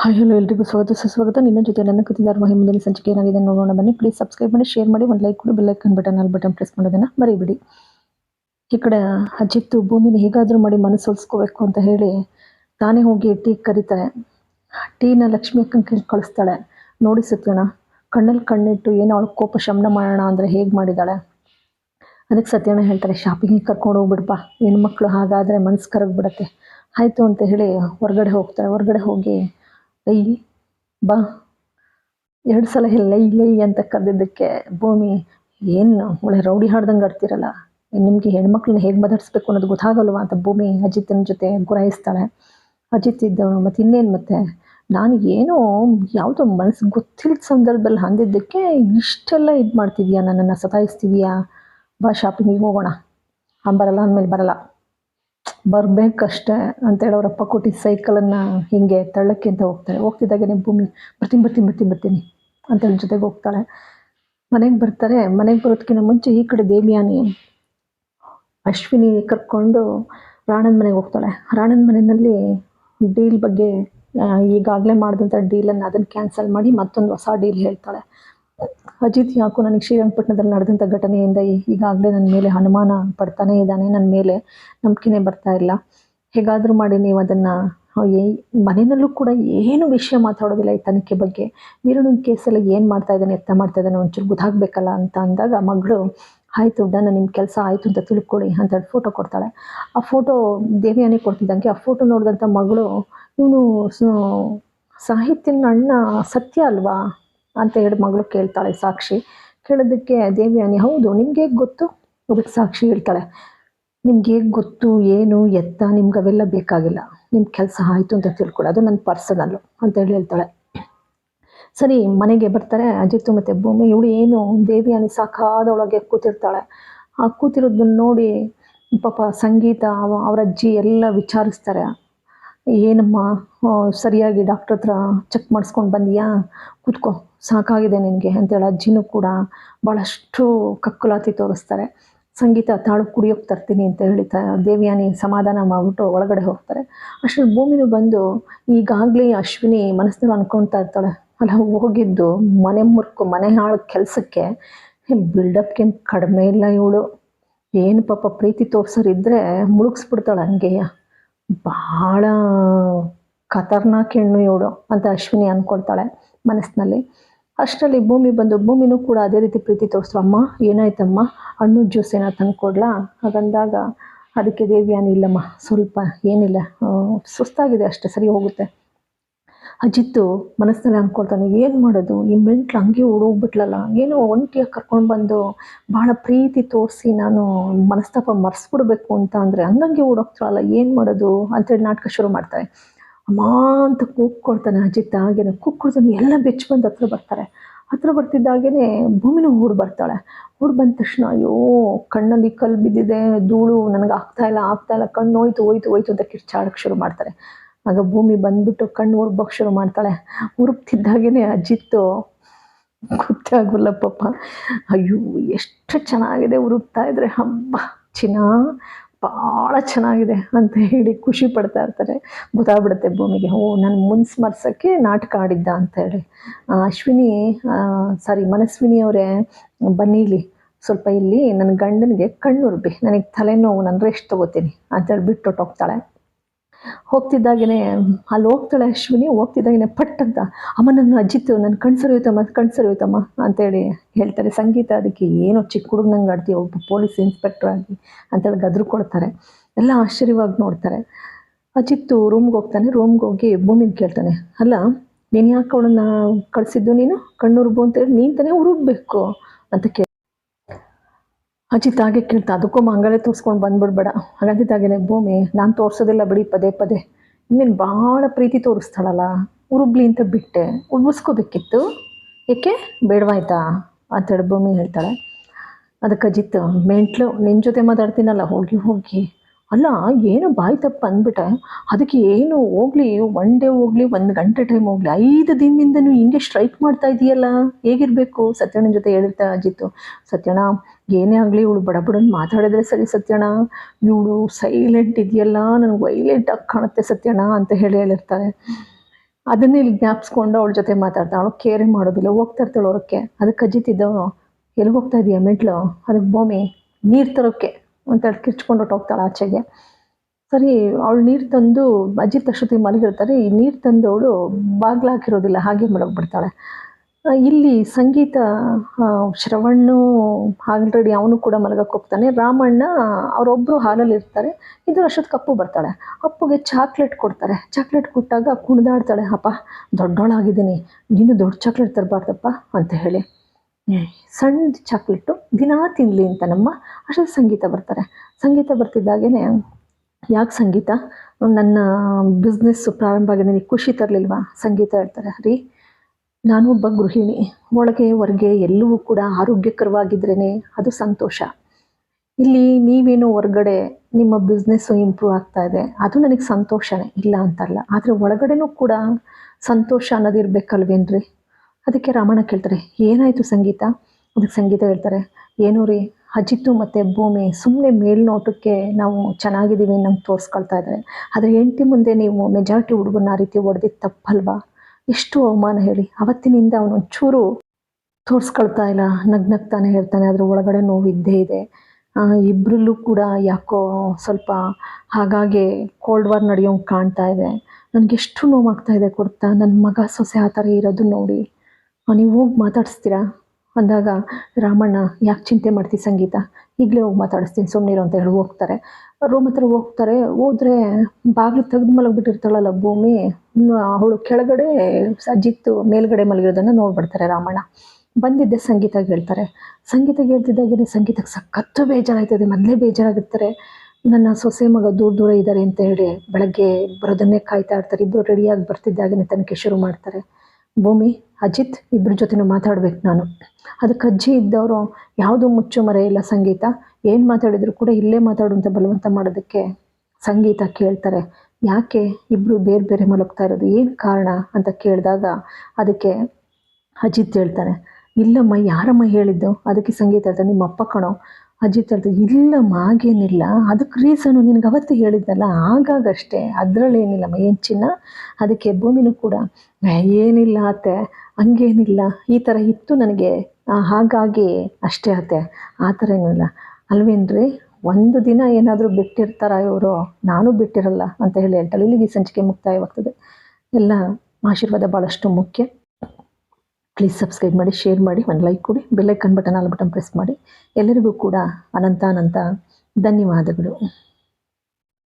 Hi, hello, ಎಲ್ರಿಗೂ ಸ್ವಾಗತ. ಸುಸ್ವಾಗತ. ನಿನ್ನ ಜೊತೆ ನನ್ನ ಕತಿದಾರ ಮಹಿ ಮುಂದಿನ ಸಂಚಿಕೆ ಏನಾಗಿದೆ ನೋಡೋಣ. ಬನ್ನಿ ಪ್ಲೀಸ್ ಸಬ್ಸ್ಕ್ರೈಬ್ ಮಾಡಿ ಶೇರ್ ಮಾಡಿ, ಒಂದು ಲೈಕ್ ಕೊಡಿ ಬೆಲ್ ಐಕನ್ ಬಟನ್ ಅಲ್ಲಿ ಬಟನ್ ಪ್ರೆಸ್ ಮಾಡೋದನ್ನು ಮರಿಬಿಡಿ. ಈ ಕಡೆ ಅಜಿತ್ತು ಭೂಮಿನ ಹೇಗಾದರೂ ಮಾಡಿ ಮನಸ್ಸು ಉಳಿಸ್ಕೋಬೇಕು ಅಂತ ಹೇಳಿ ತಾನೇ ಹೋಗಿ ಟೀ ಕರೀತಾರೆ ಟೀನ ಲಕ್ಷ್ಮಿ ಅಕ್ಕನ ಕೇಳಿ ಕಳಿಸ್ತಾಳೆ. ನೋಡಿ ಸತ್ಯಣ ಕಣ್ಣಲ್ಲಿ ಕಣ್ಣಿಟ್ಟು ಏನೋ ಅವಳು ಕೋಪ ಶಮನ ಮಾಡೋಣ ಅಂದರೆ ಹೇಗೆ ಮಾಡಿದ್ದಾಳೆ ಅದಕ್ಕೆ ಸತ್ಯಣ್ಣ ಹೇಳ್ತಾರೆ ಶಾಪಿಂಗಿಗೆ ಕರ್ಕೊಂಡು ಹೋಗ್ಬಿಡ್ಪ ಹೆಣ್ಮಕ್ಳು ಹಾಗಾದರೆ ಮನಸ್ಸು ಕರಗ್ಬಿಡತ್ತೆ. ಆಯಿತು ಅಂತ ಹೇಳಿ ಹೊರಗಡೆ ಹೋಗ್ತಾರೆ ಹೊರಗಡೆ ಹೋಗಿ ಲೈ ಬಾ. ಎರಡು ಸಲ ಲೈ ಲೈ ಅಂತ ಕರೆದಿದ್ದಕ್ಕೆ ಭೂಮಿ ಏನು ಒಳ್ಳೆ ರೌಡಿ ಹಾಡ್ದಂಗೆ ಆಡ್ತಿರಲ್ಲ? ನಿಮಗೆ ಹೆಣ್ಮಕ್ಳನ್ನ ಹೇಗೆ ಮಾತಾಡಿಸ್ಬೇಕು ಅನ್ನೋದು ಗೊತ್ತಾಗಲ್ವಾ ಅಂತ ಭೂಮಿ ಅಜಿತ್ನ ಜೊತೆ ಗುರಾಯಿಸ್ತಾಳೆ. ಅಜಿತ್ ಇದ್ದವನು ಮತ್ತು ಇನ್ನೇನು ಮತ್ತೆ? ನಾನು ಏನೋ ಯಾವುದೋ ಮನಸ್ಸು ಗೊತ್ತಿಲ್ಲದ ಸಂದರ್ಭದಲ್ಲಿ ಹಂದಿದ್ದಕ್ಕೆ ಇಷ್ಟೆಲ್ಲ ಇದು ಮಾಡ್ತಿದ್ಯಾ ನನ್ನನ್ನು ಸತಾಯಿಸ್ತಿದ್ಯಾ? ಬಾ ಶಾಪಿಂಗಿಗೆ ಹೋಗೋಣ. ಹಾಂ ಬರಲ್ಲ ಅಂದಮೇಲೆ ಬರಲ್ಲ. ಬರಬೇಕಷ್ಟೇ ಅಂತೇಳಿ ಅವರಪ್ಪ ಕೊಟ್ಟಿದ್ದ ಸೈಕಲನ್ನು ಹೀಗೆ ತಳ್ಳಕ್ಕೆ ಅಂತ ಹೋಗ್ತಾಳೆ ನಿಮ್ಮ ಭೂಮಿ ಬರ್ತೀನಿ ಬರ್ತೀನಿ ಬರ್ತೀನಿ ಬರ್ತೀನಿ ಅಂತೇಳಿ ಜೊತೆಗೆ ಹೋಗ್ತಾಳೆ. ಮನೆಗೆ ಬರ್ತಾರೆ. ಮನೆಗೆ ಬರೋದಕ್ಕಿಂತ ಮುಂಚೆ ಈ ಕಡೆ ದೇವಿಯಾನಿ, ಅಶ್ವಿನಿ ಕರ್ಕೊಂಡು ರಾಣನ ಮನೆಗೆ ಹೋಗ್ತಾಳೆ. ರಾಣನ ಮನೆಯಲ್ಲಿ ಡೀಲ್ ಬಗ್ಗೆ ಈಗಾಗಲೇ ಮಾಡಿದಂಥ ಡೀಲನ್ನು ಅದನ್ನು ಕ್ಯಾನ್ಸಲ್ ಮಾಡಿ ಮತ್ತೊಂದು ಹೊಸ ಡೀಲ್ ಹೇಳ್ತಾಳೆ. ಅಜಿತ್ ಯಾಕೋ ನನಗೆ ಶ್ರೀರಂಗಪಟ್ಟಣದಲ್ಲಿ ನಡೆದಂಥ ಘಟನೆಯಿಂದ ಈಗಾಗಲೇ ನನ್ನ ಮೇಲೆ ಅನುಮಾನ ಪಡ್ತಾನೇ ಇದ್ದಾನೆ ನನ್ನ ಮೇಲೆ ನಂಬಿಕೆನೇ ಬರ್ತಾ ಇಲ್ಲ. ಹೇಗಾದರೂ ಮಾಡಿ ನೀವು ಅದನ್ನು ಮನೆಯಲ್ಲೂ ಕೂಡ ಏನು ವಿಷಯ ಮಾತಾಡೋದಿಲ್ಲ ಈ ತನಿಖೆ ಬಗ್ಗೆ. ವೀರಣ್ಣನ ಕೇಸಲ್ಲಿ ಏನು ಮಾಡ್ತಾ ಇದ್ದಾನೆ ಎತ್ತ ಮಾಡ್ತಾ ಇದ್ದಾನೆ ಒಂಚೂರು ಗೊತ್ತಾಗಬೇಕಲ್ಲ ಅಂತ ಅಂದಾಗ ಮಗಳು, ಆಯಿತು ನಾನು ನಿಮ್ಮ ಕೆಲಸ ಆಯಿತು ಅಂತ ತಿಳ್ಕೊಳ್ಳಿ ಅಂತ ಫೋಟೋ ಕೊಡ್ತಾಳೆ. ಆ ಫೋಟೋ ದೇವಿಯಾನಿ ಕೊಡ್ತಿದ್ದಂಗೆ, ಆ ಫೋಟೋ ನೋಡಿದಂಥ ಮಗಳು, ಇವನು ಸಾಹಿತ್ಯನ ಅಣ್ಣ ಸತ್ಯ ಅಲ್ವಾ? ಅಂತ ಹೇಳಿ ಮಗಳು ಕೇಳ್ತಾಳೆ, ಸಾಕ್ಷಿ. ಕೇಳೋದಕ್ಕೆ ಅನಿ ಹೌದು, ನಿಮ್ಗೆ ಹೇಗೆ ಗೊತ್ತು? ಅದಕ್ಕೆ ಸಾಕ್ಷಿ ಹೇಳ್ತಾಳೆ, ನಿಮ್ಗೆ ಹೇಗೆ ಗೊತ್ತು, ಏನು, ಎತ್ತ, ನಿಮ್ಗೆ ಅವೆಲ್ಲ ಬೇಕಾಗಿಲ್ಲ. ನಿಮ್ಮ ಕೆಲಸ ಆಯಿತು ಅಂತ ತಿಳ್ಕೊಳ್ಳಿ ಅದು ನನ್ನ ಪರ್ಸನಲ್ಲು ಅಂತ ಹೇಳಿ ಹೇಳ್ತಾಳೆ. ಸರಿ, ಮನೆಗೆ ಬರ್ತಾರೆ ಅಜಿತ್ತು ಮತ್ತು ಭೂಮಿ, ಇವಳು ಏನು ದೇವಿ ಅನಿ ಸಾಕಾದೊಳಗೆ ಕೂತಿರ್ತಾಳೆ. ಆ ಕೂತಿರೋದನ್ನ ನೋಡಿ ಪಾಪ ಸಂಗೀತ ಅವರ ಅಜ್ಜಿ ಎಲ್ಲ ವಿಚಾರಿಸ್ತಾರೆ. ಏನಮ್ಮ ಸರಿಯಾಗಿ ಡಾಕ್ಟ್ರ್ ಹತ್ರ ಚೆಕ್ ಮಾಡಿಸ್ಕೊಂಡು ಬಂದಿಯಾ? ಕೂತ್ಕೋ, ಸಾಕಾಗಿದೆ ನಿನಗೆ ಅಂತೇಳಿ ಅಜ್ಜಿನೂ ಕೂಡ ಭಾಳಷ್ಟು ಕಕ್ಕುಲಾತಿ ತೋರಿಸ್ತಾರೆ. ಸಂಗೀತ ತಾಳು ಕುಡಿಯೋಕ್ಕೆ ತರ್ತೀನಿ ಅಂತ ಹೇಳಿ ತ ದೇವಿಯಾನಿ ಸಮಾಧಾನ ಮಾಡಿಬಿಟ್ಟು ಒಳಗಡೆ ಹೋಗ್ತಾರೆ. ಅಷ್ಟು ಭೂಮಿನೂ ಬಂದು ಈಗಾಗಲೇ ಅಶ್ವಿನಿ ಮನಸ್ಸಿನಲ್ಲಿ ಅನ್ಕೊಳ್ತಾ ಇರ್ತಾಳೆ. ಅಲ್ಲ, ಹೋಗಿದ್ದು ಮನೆ ಮುರ್ಕು, ಮನೆ ಹಾಳು ಕೆಲಸಕ್ಕೆ. ಬಿಲ್ಡಪ್ಗೇನು ಕಡಿಮೆ ಇಲ್ಲ ಇವಳು. ಏನು ಪಾಪ ಪ್ರೀತಿ ತೋರ್ಸೋರಿದ್ದರೆ ಮುಳುಗಿಸ್ಬಿಡ್ತಾಳೆ ಹಂಗೆಯ? ಭಾಳ ಖತರ್ನಾಕ್ ಹೆಣ್ಣು ಇವಳು ಅಂತ ಅಶ್ವಿನಿ ಅಂದ್ಕೊಳ್ತಾಳೆ ಮನಸ್ಸಿನಲ್ಲಿ. ಅಷ್ಟರಲ್ಲಿ ಭೂಮಿ ಬಂದು ಭೂಮಿನೂ ಕೂಡ ಅದೇ ರೀತಿ ಪ್ರೀತಿ ತೋರಿಸ್ರು ಅಮ್ಮ, ಏನಾಯ್ತಮ್ಮ? ಹಣ್ಣು ಜ್ಯೂಸ್ ಏನೋ ತಂದು ಕೊಡ್ಲಾ ಹಾಗಂದಾಗ ಅದಕ್ಕೆ ದೇವಿಯಾನಿ ಇಲ್ಲಮ್ಮ, ಸ್ವಲ್ಪ ಏನಿಲ್ಲ. ಸುಸ್ತಾಗಿದೆ ಅಷ್ಟೇ, ಸರಿ ಹೋಗುತ್ತೆ. ಅಜಿತ್ತು ಮನಸ್ಸಲ್ಲಿ ಅಂದ್ಕೊಳ್ತಾನೆ ಏನು ಮಾಡೋದು? ಈ ಮೆಂಟ್ಲು ಹಂಗೆ ಓಡೋಗ್ಬಿಟ್ಲಲ್ಲ, ಏನೋ ಒಂಟಿಯಾಗಿ ಕರ್ಕೊಂಡು ಬಂದು ಭಾಳ ಪ್ರೀತಿ ತೋರಿಸಿ ನಾನು ಮನಸ್ತಾಪ ಮರೆಸ್ಬಿಡ್ಬೇಕು ಅಂತ ಅಂದರೆ ಹಂಗಂಗೆ ಓಡೋಗ್ತಾಳಲ್ಲ, ಏನು ಮಾಡೋದು? ಅಂತೇಳಿ ನಾಟಕ ಶುರು ಮಾಡ್ತಾರೆ. ಅಮ್ಮ ಅಂತ ಕೂಗ್ಕೊಳ್ತಾನೆ ಅಜಿತ್, ಹಾಗೇನೆ ಕೂಗ್ಕೊಳ್ತಾನೆ ಎಲ್ಲ ಬೆಚ್ಚ ಬಂದು ಹತ್ರ ಬರ್ತಾರೆ. ಹತ್ರ ಬರ್ತಿದ್ದಾಗೇ ಭೂಮಿನೂ ಓಡ್ ಬರ್ತಾಳೆ. ಓಡ್ ಬಂದ ತಕ್ಷಣ, ಅಯ್ಯೋ, ಕಣ್ಣಲ್ಲಿ ಕಲ್ಲು ಬಿದ್ದಿದೆ, ಧೂಳು, ನನಗೆ ಆಗ್ತಾ ಇಲ್ಲ ಆಗ್ತಾ ಇಲ್ಲ, ಕಣ್ಣು ಹೋಯ್ತು ಹೋಯ್ತು ಹೋಯ್ತು, ಅಂತ ಕಿರ್ಚಾಡಕ್ಕೆ ಶುರು ಮಾಡ್ತಾರೆ. ಆಗ ಭೂಮಿ ಬಂದ್ಬಿಟ್ಟು ಕಣ್ಣು ಉರ್ಬಕ್ಕೆ ಶುರು ಮಾಡ್ತಾಳೆ. ಉರುಬ್ತಿದ್ದಾಗೇ ಅಜ್ಜಿತ್ತು ಗೊತ್ತಾಗಲ್ಲ ಪಾಪ ಅಯ್ಯೋ, ಎಷ್ಟು ಚೆನ್ನಾಗಿದೆ ಉರುಪ್ತಾ ಇದ್ರೆ. ಹಬ್ಬ, ಚಿನ್ನ, ಭಾಳ ಚೆನ್ನಾಗಿದೆ ಅಂತ ಹೇಳಿ ಖುಷಿ ಪಡ್ತಾ ಇರ್ತಾರೆ. ಗೊತ್ತಾಗ್ಬಿಡುತ್ತೆ ಭೂಮಿಗೆ. ಓ, ನಾನು ಮುನ್ಸ್ ಮರ್ಸೋಕ್ಕೆ ನಾಟಕ ಆಡಿದ್ದ ಅಂತ ಹೇಳಿ. ಅಶ್ವಿನಿ ಸಾರಿ ಮನಸ್ವಿನಿ ಅವರೇ, ಬನ್ನಿಲಿ, ಸ್ವಲ್ಪ ಇಲ್ಲಿ ನನ್ನ ಗಂಡನಿಗೆ ಕಣ್ಣು ಉರ್ಬಿ. ನನಗೆ ತಲೆನೋವು, ನಾನು ರೆಸ್ಟ್ ತೊಗೋತೀನಿ ಅಂತೇಳಿ ಬಿಟ್ಟು ಹೋಗ್ತಾಳೆ ಹೋಗ್ತಿದ್ದಾಗೇ ಅಲ್ಲಿ ಹೋಗ್ತಾಳೆ ಅಶ್ವಿನಿ ಹೋಗ್ತಿದ್ದಾಗೇ ಪಟ್ ಅಂತ, ಅಮ್ಮ, ನನ್ನ ಅಜ್ಜಿತ್ತು ನನ್ನ ಕಣ್ಸರಿಯುತ್ತಮ್ಮ ಕಣ್ಸರಿಯುತ್ತಮ್ಮ ಅಂತೇಳಿ ಹೇಳ್ತಾರೆ. ಸಂಗೀತ ಅದಕ್ಕೆ ಏನೋ ಚಿಕ್ಕ ಹುಡುಗ್ ನಂಗೆ ಆಡ್ತೀವಿ ಒಬ್ಬ ಪೊಲೀಸ್ ಇನ್ಸ್ಪೆಕ್ಟರ್ ಆಗಿ ಅಂತೇಳಿ ಗದ್ರು ಕೊಡ್ತಾರೆ. ಎಲ್ಲ ಆಶ್ಚರ್ಯವಾಗಿ ನೋಡ್ತಾರೆ. ಅಜಿತ್ತು ರೂಮ್ಗೆ ಹೋಗ್ತಾನೆ ರೂಮ್ಗೆ ಹೋಗಿ ಭೂಮಿನ ಕೇಳ್ತಾನೆ. ಅಲ್ಲ, ನೀನು ಯಾಕೆ ಅವಳನ್ನ ಕಳಿಸಿದ್ದು ನೀನು? ಕಣ್ಣು ರುಬ್ಬು ಅಂತೇಳಿ ನೀನು ತಾನೇ ಉರುಬ್ಬೇಕು ಅಂತ ಕೇಳಿ ಅಜಿತ್ ಹಾಗೆ ಕೇಳ್ತಾ, ಅದಕ್ಕೂ ಮಂಗಳೇ ತೋರಿಸ್ಕೊಂಡು ಬಂದ್ಬಿಡ್ಬೇಡ ಹಾಗಂತಿದ್ದಾಗೇನೆ ಭೂಮಿ, ನಾನು ತೋರಿಸೋದಿಲ್ಲ ಬಿಡಿ, ಪದೇ ಪದೇ. ಇನ್ನೇನು ಭಾಳ ಪ್ರೀತಿ ತೋರಿಸ್ತಾಳಲ್ಲ, ಉರುಬ್ಲಿ ಅಂತ ಬಿಟ್ಟೆ, ಉಬ್ಬಿಸ್ಕೋಬೇಕಿತ್ತು. ಏಕೆ? ಬೇಡವಾಯ್ತಾ? ಅಂತೇಳಿ ಭೂಮಿ ಹೇಳ್ತಾಳೆ. ಅದಕ್ಕೆ ಅಜಿತ್, ಮೆಂಟ್ಲು ನಿನ್ನ ಜೊತೆ ಮಾತಾಡ್ತೀನಲ್ಲ, ಹೋಗಿ ಹೋಗಿ. ಅಲ್ಲ, ಏನು ಬಾಯಿ ತಪ್ಪು ಅಂದ್ಬಿಟ್ಟೆ? ಅದಕ್ಕೆ ಏನು ಹೋಗ್ಲಿ ಒನ್ ಡೇ ಹೋಗ್ಲಿ, ಒಂದು ಗಂಟೆ ಟೈಮ್ ಹೋಗ್ಲಿ, ಐದು ದಿನದಿಂದನೂ ಹಿಂಗೆ ಸ್ಟ್ರೈಕ್ ಮಾಡ್ತಾ ಇದೆಯಲ್ಲ? ಹೇಗಿರಬೇಕು? ಸತ್ಯಣ್ಣನ ಜೊತೆ ಹೇಳಿರ್ತಾ ಅಜಿತ್ತು ಸತ್ಯಣ್ಣ, ಏನೇ ಆಗಲಿ ಇವಳು ಬಡಬಡನ್ ಮಾತಾಡಿದ್ರೆ ಸರಿ ಸತ್ಯಣ್ಣ. ಇವಳು ಸೈಲೆಂಟ್ ಇದೆಯಲ್ಲ, ನನಗೆ ವೈಲೆಂಟ್ ಆಗಿ ಕಾಣುತ್ತೆ ಸತ್ಯಣ್ಣ ಅಂತ ಹೇಳಿ ಹೇಳಿರ್ತಾರೆ. ಅದನ್ನೇ ಇಲ್ಲಿ ಜ್ಞಾಪಿಸ್ಕೊಂಡು ಅವಳ ಜೊತೆ ಮಾತಾಡ್ತಾ, ಅವಳು ಕೇರೆ ಮಾಡೋದಿಲ್ಲ, ಹೋಗ್ತಾ ಇರ್ತಾಳೆ ಹೊರಕ್ಕೆ. ಅದಕ್ಕೆ ಅಜಿತಿದ್ದವನು ಎಲ್ಲಿ ಹೋಗ್ತಾ ಇದೀಯ ಮೆಟ್ಲು? ಅದಕ್ಕೆ ಭೂಮಿ, ನೀರು ತರೋಕ್ಕೆ. ಅಂತ ಕಿರ್ಚ್ಕೊಂಡು ಹೊರ್ಟೋಗ್ತಾಳೆ ಆಚೆಗೆ. ಸರಿ, ಅವಳು ನೀರು ತಂದು ಅಜಿತ್ ಅಷ್ಟೊತ್ತಿಗೆ ಮಲಗಿರ್ತಾರೆ. ಈ ನೀರು ತಂದು ಅವಳು ಹಾಕಿರೋದಿಲ್ಲ ಹಾಗೆ ಮಲಗಿಬಿಡ್ತಾಳೆ. ಇಲ್ಲಿ ಸಂಗೀತ ಶ್ರವಣ್ಣು ಆಲ್ರೆಡಿ ಅವನು ಕೂಡ ಮಲಗಕ್ಕೆ ಹೋಗ್ತಾನೆ. ರಾಮಣ್ಣ ಅವರೊಬ್ಬರು ಹಾಲಲ್ಲಿ ಇರ್ತಾರೆ. ಇದು ಅಷ್ಟೊತ್ತು ಕಪ್ಪು ಬರ್ತಾಳೆ. ಅಪ್ಪುಗೆ ಚಾಕ್ಲೇಟ್ ಕೊಡ್ತಾರೆ. ಚಾಕ್ಲೇಟ್ ಕೊಟ್ಟಾಗ ಕುಣಿದಾಡ್ತಾಳೆ. ಅಪ್ಪ ದೊಡ್ಡವಳಾಗಿದ್ದೀನಿ ನೀನು ದೊಡ್ಡ ಚಾಕ್ಲೇಟ್ ತರಬಾರ್ದಪ್ಪ, ಅಂತ ಹೇಳಿ. ಸಣ್ಣ ಚಾಕ್ಲೇಟು ದಿನಾ ತಿನ್ನಲಿ ಅಂತ ನಮ್ಮ ಅಷ್ಟೊಂದು ಸಂಗೀತ ಬರ್ತಾರೆ. ಸಂಗೀತ ಬರ್ತಿದ್ದಾಗೇ ಯಾಕೆ ಸಂಗೀತ? ನನ್ನ ಬಿಸ್ನೆಸ್ಸು ಪ್ರಾರಂಭ ಆಗಿದೆ, ನನಗೆ ಖುಷಿ ತರಲಿಲ್ವಾ? ಸಂಗೀತ ಹೇಳ್ತಾರೆ ರೀ ನಾನು ಒಬ್ಬ ಗೃಹಿಣಿ. ಒಳಗೆ, ಹೊರಗೆ ಎಲ್ಲವೂ ಕೂಡ ಆರೋಗ್ಯಕರವಾಗಿದ್ರೇ ಅದು ಸಂತೋಷ. ಇಲ್ಲಿ ನೀವೇನು ಹೊರಗಡೆ ನಿಮ್ಮ ಬಿಸ್ನೆಸ್ಸು ಇಂಪ್ರೂವ್ ಆಗ್ತಾ ಇದೆ. ಅದು ನನಗೆ ಸಂತೋಷನೇ. ಇಲ್ಲ ಅಂತಲ್ಲ. ಆದರೆ ಒಳಗಡೆನೂ ಕೂಡ ಸಂತೋಷ ಅನ್ನೋದು ಇರಬೇಕಲ್ವೇನ್ರಿ ಅದಕ್ಕೆ ರಾಮಣ್ಣ ಕೇಳ್ತಾರೆ, ಏನಾಯಿತು ಸಂಗೀತ? ಅದಕ್ಕೆ ಸಂಗೀತ ಹೇಳ್ತಾರೆ, ಏನು ರೀ, ಅಜಿತ್ತು ಮತ್ತು ಭೂಮಿ ಸುಮ್ಮನೆ ಮೇಲ್ನೋಟಕ್ಕೆ ನಾವು ಚೆನ್ನಾಗಿದ್ದೀವಿ ನಮ್ಗೆ ತೋರಿಸ್ಕೊಳ್ತಾ ಇದ್ದಾರೆ. ಆದರೆ ಹೆಂಡತಿ ಮುಂದೆ ನೀವು ಮೆಜಾರಿಟಿ ಹುಡುಗನ ಆ ರೀತಿ ಹೊಡೆದಿದ್ದು ತಪ್ಪಲ್ವಾ? ಎಷ್ಟು ಅವಮಾನ ಹೇಳಿ. ಅವತ್ತಿನಿಂದ ಅವನೊಂಚೂರು ತೋರಿಸ್ಕೊಳ್ತಾ ಇಲ್ಲ, ನಗ್ನಗ್ತಾನೆ ಹೇಳ್ತಾನೆ ಅದ್ರ ಒಳಗಡೆ ನೋವಿದ್ದೇ ಇದೆ. ಇಬ್ಬರಲ್ಲೂ ಕೂಡ ಯಾಕೋ ಸ್ವಲ್ಪ ಹಾಗಾಗಿ ಕೋಲ್ಡ್ ವಾರ್ ನಡೆಯೋಂಗೆ ಕಾಣ್ತಾ ಇದೆ. ನನಗೆಷ್ಟು ನೋವಾಗ್ತಾ ಇದೆ ಕೊಡ್ತಾ ನನ್ನ ಮಗ ಸೊಸೆ ಆ ಥರ ಇರೋದು ನೋಡಿ. ನೀವು ಹೋಗಿ ಮಾತಾಡಿಸ್ತೀರಾ? ಅಂದಾಗ, ರಾಮಣ್ಣ, ಯಾಕೆ ಚಿಂತೆ ಮಾಡ್ತೀವಿ ಸಂಗೀತ? ಈಗಲೇ ಹೋಗಿ ಮಾತಾಡಿಸ್ತೀನಿ ಸುಮ್ಮನಿರು ಅಂತ ಹೇಳಿ ಹೋಗ್ತಾರೆ. ರೂಮ್ ಹತ್ರ ಹೋಗ್ತಾರೆ. ಹೋದ್ರೆ ಬಾಗಿಲು ತೆಗೆದು ಮಲಗಿಬಿಟ್ಟಿರ್ತಾಳಲ್ಲ ಭೂಮಿ ಅವಳು ಕೆಳಗಡೆ ಸಜ್ಜಿತ್ತು, ಮೇಲ್ಗಡೆ ಮಲಗಿರೋದನ್ನು ನೋಡ್ಬಿಡ್ತಾರೆ ರಾಮಣ್ಣ. ಬಂದಿದ್ದೆ ಸಂಗೀತ ಹೇಳ್ತಾರೆ. ಸಂಗೀತ ಹೇಳ್ತಿದ್ದಾಗೇನೆ ಸಂಗೀತಕ್ಕೆ ಸಖತ್ತು ಬೇಜಾರಾಯ್ತದೆ, ಮೊದಲೇ ಬೇಜಾರಾಗಿರ್ತಾರೆ. ನನ್ನ ಸೊಸೆ ಮಗ ದೂರ ದೂರ ಇದ್ದಾರೆ ಅಂತ ಹೇಳಿ ಬೆಳಗ್ಗೆ ಬರೋದನ್ನೇ ಕಾಯ್ತಾ ಇರ್ತಾರೆ. ಇಬ್ಬರು ರೆಡಿಯಾಗಿ ಬರ್ತಿದ್ದಾಗೆ ತನಿಖೆ ಶುರು ಮಾಡ್ತಾರೆ. ಭೂಮಿ, ಅಜಿತ್ ಇಬ್ಬರ ಜೊತೆನೂ ಮಾತಾಡ್ಬೇಕು ನಾನು. ಅದಕ್ಕೆ ಅಜ್ಜಿ ಇದ್ದವರು ಯಾವುದೂ ಮುಚ್ಚು ಮರೆಯಿಲ್ಲ ಸಂಗೀತ. ಏನು ಮಾತಾಡಿದ್ರು ಕೂಡ ಇಲ್ಲೇ ಮಾತಾಡುವಂಥ ಬಲವಂತ ಮಾಡೋದಕ್ಕೆ ಸಂಗೀತ ಕೇಳ್ತಾರೆ. ಯಾಕೆ ಇಬ್ಬರು ಬೇರೆ ಬೇರೆ ಮಲಗ್ತಾ ಇರೋದು? ಏನು ಕಾರಣ ಅಂತ ಕೇಳಿದಾಗ ಅದಕ್ಕೆ ಅಜಿತ್ ಹೇಳ್ತಾನೆ, ಇಲ್ಲಮ್ಮ, ಯಾರಮ್ಮ ಹೇಳಿದ್ದು? ಅದಕ್ಕೆ ಸಂಗೀತ ಹೇಳ್ತಾನೆ, ನಿಮ್ಮ ಅಪ್ಪ ಕಣೋ. ಅಜಿತ್ ಹೇಳ್ತಾರೆ ಇಲ್ಲಮ್ಮ ಹಾಗೇನಿಲ್ಲ. ಅದಕ್ಕೆ ರೀಸನು ನಿನಗೆ ಅವತ್ತು ಹೇಳಿದ್ದಲ್ಲ ಆಗಾಗಷ್ಟೇ. ಅದರಲ್ಲಿ ಏನಿಲ್ಲಮ್ಮ ಏನು ಚಿನ್ನ? ಅದಕ್ಕೆ ಭೂಮಿನೂ ಕೂಡ "ಏ, ಏನಿಲ್ಲ ಅತ್ತೆ ಹಂಗೇನಿಲ್ಲ. ಈ ಥರ ಇತ್ತು ನನಗೆ. ಹಾಗಾಗಿ ಅಷ್ಟೇ ಅತ್ತೆ. ಆ ಥರ ಏನಿಲ್ಲ ಅಲ್ವೇನ್ರಿ? ಒಂದು ದಿನ ಏನಾದರೂ ಬಿಟ್ಟಿರ್ತಾರ ಇವರು? ನಾನು ಬಿಟ್ಟಿರಲ್ಲ ಅಂತ ಹೇಳಿ ಹೇಳ್ತಾಳೆ. ಇಲ್ಲಿಗೆ ಸಂಚಿಕೆ ಮುಕ್ತಾಯವಾಗ್ತದೆ. ಎಲ್ಲ ಆಶೀರ್ವಾದ ಭಾಳಷ್ಟು ಮುಖ್ಯ. ಪ್ಲೀಸ್ ಸಬ್ಸ್ಕ್ರೈಬ್ ಮಾಡಿ ಶೇರ್ ಮಾಡಿ, ಒಂದು ಲೈಕ್ ಕೊಡಿ bell icon button all button press ಮಾಡಿ. ಎಲ್ಲರಿಗೂ ಕೂಡ ಅನಂತ ಅನಂತ ಧನ್ಯವಾದಗಳು.